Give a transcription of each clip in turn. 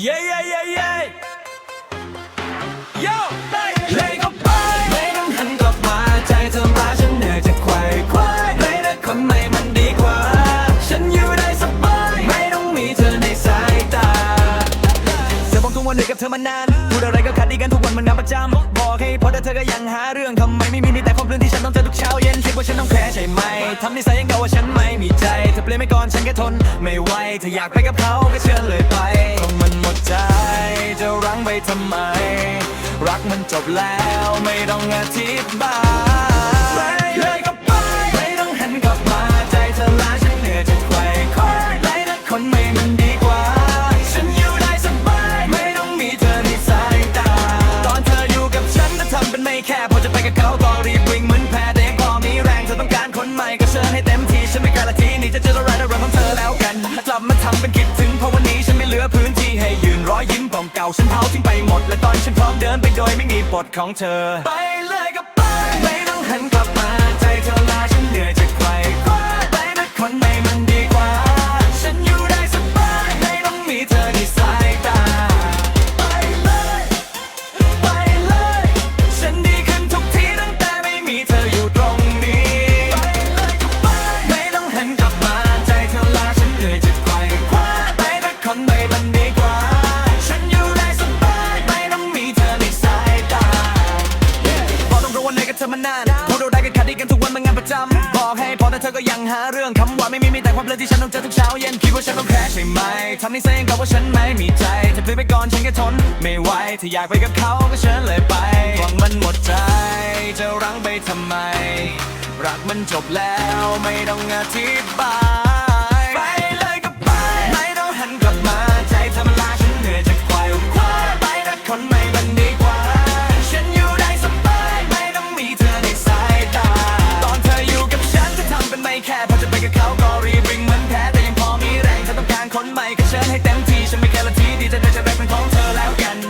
Yeah yeah yeah อบอกทุกวันเหนื่อยกับเธอมานานพูดอะไรก็ขัดดีกันทุกวันมันงานประจำบอกให้พอแต่เธอก็ยังหาเรื่องทำไมไม่มีมีแต่ความเพลินที่ฉันต้องเจอทุกเช้าเย็นคิดว่าฉันต้องแพ้ใช่ไหมทำนิสัยยังเก่าว่าฉันไม่มีใจเธอเปลี่ยนไม่ก่อนฉันแค่ทน ไม่ไหวเธออยากไปกับเขาก็เชิญเลยไปเพราะมันหมดใจจะรั้งไปทำไม รักมันจบแล้วไม่ต้องอธิบาย เก่าฉันเผาทิ้งไปหมด และตอนฉันพร้อมเดินไปโดยไม่มีบทของเธอ ไปเลยก็ไป ไม่ต้องหันกลับมาใจเธอลาฉันเหนื่อยจะไขว่คว้าไปนะคนใหม่มันดีกว่า ฉันอยู่ได้สบายไม่ต้องมีเธอในสายตา ไปเลย ไปเลย ฉันดีขึ้นทุกทีตั้งแต่ไม่มีเธออยู่ตรงนี้ ไปเลยก็ไป ไม่ต้องหันกลับมาใจเธอลาฉันเหนื่อยจะไขว่คว้าไปนะคนใหม่มันดีาเหนื่อยกับเธอมานพูดอะไรกันขัดดีกันทุกวันมันงานประจำบอกให้พอแต่เธอก็ยังหาเรื่องคำว่าไม่มีมีแต่ความเพลินที่ฉันต้องเจอทุกเช้าเย็นคิดว่าฉันต้องแพ้ใช่ไหมทำนิสัยกับว่าฉันไม่มีใจเธอฟื้นไปก่อนฉันแค่ทนไม่ไหวถ้าอยากไปกับเขาก็เชิญเลยไปหวังมันหมดใจจะรั้งไปทำไมรักมันจบแล้วไม่ต้องอธิบาย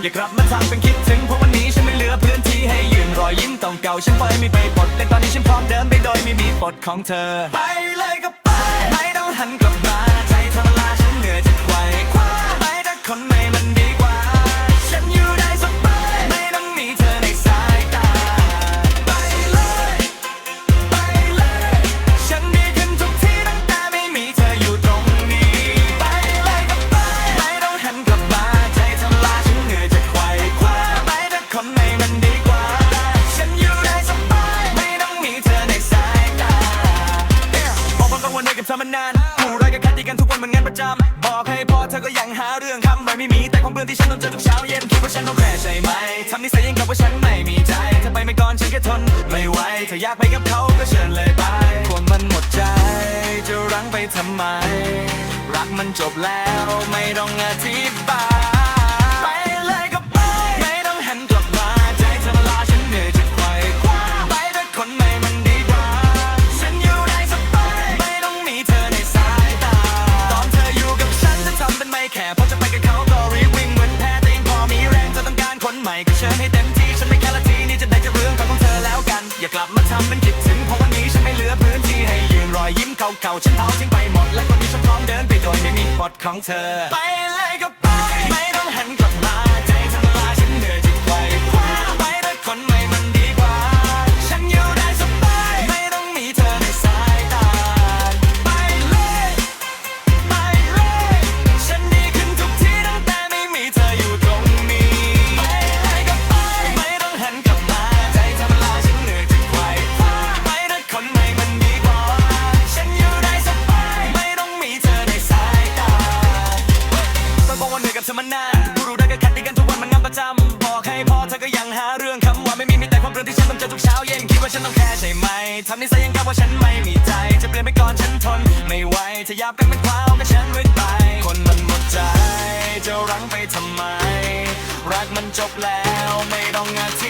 อย่ากลับมาทำเป็นคิดถึงเพราะวันนี้ฉันไม่เหลือพื้นที่ให้ยืนรอยยิ้มต้องเก่าฉันปล่อยไม่ไปปลดแต่ตอนนี้ฉันพร้อมเดินไปโดยไม่มีบทของเธอ นานผู้ไรายกันขัดดีกันทุกวันเหมือนงานประจำบอกให้พอเธอก็ยังหาเรื่องคำไว้ไม่มีแต่ความเบื่อที่ฉันต้องเจอทุกเช้าเย็นคิดว่าฉันต้องแคร์ใช่ไหมทำนิสัยยังกับว่าฉันไม่มีใจเธอไปไม่ก่อนฉันแค่ทนไม่ไหวเธออยากไปกับเขาก็เชิญเลยไปคนมันหมดใจ จะรั้งไปทำไม รักมันจบแล้วไม่ต้องอธิบาย แค่พอจะไปกับเขาก็รีวิ่งเหมือนแพ้แต่เองพอมีแรงเธอต้องการคนใหม่ก็เชิญให้เต็มที่ฉันไม่แค่ละทีนี่จะได้จะเรื่องของเธอแล้วกัน อย่ากลับมาทำเป็นคิดถึงเพราะวันนี้ฉันไม่เหลือพื้นที่ให้ยืนรอยยิ้มเก่าๆฉันเผาทิ้งไปหมดและคนนี้ฉันพร้อมเดินไปโดยไม่มีบทของเธอ ไปเลยก็ กับเธอมานานผู้รู้ได้ก็ขัดดีกันทุกวันมันงานประจำบอกให้พอเธอก็ยังหาเรื่องคำว่าไม่มีมีแต่ความเรื่องที่ฉันต้องเจอทุกเช้าเย็นคิดว่าฉันต้องแค่ใช่ไหมทำนิสัยยังกับว่าฉันไม่มีใจ จะเปลี่ยนไปก่อนฉันทน ไม่ไหวถ้ายับกันเป็นคราวก็ฉันไม่ไปคนมันหมดใจจะรั้งไปทำไมรักมันจบแล้วไม่ต้องอาทิ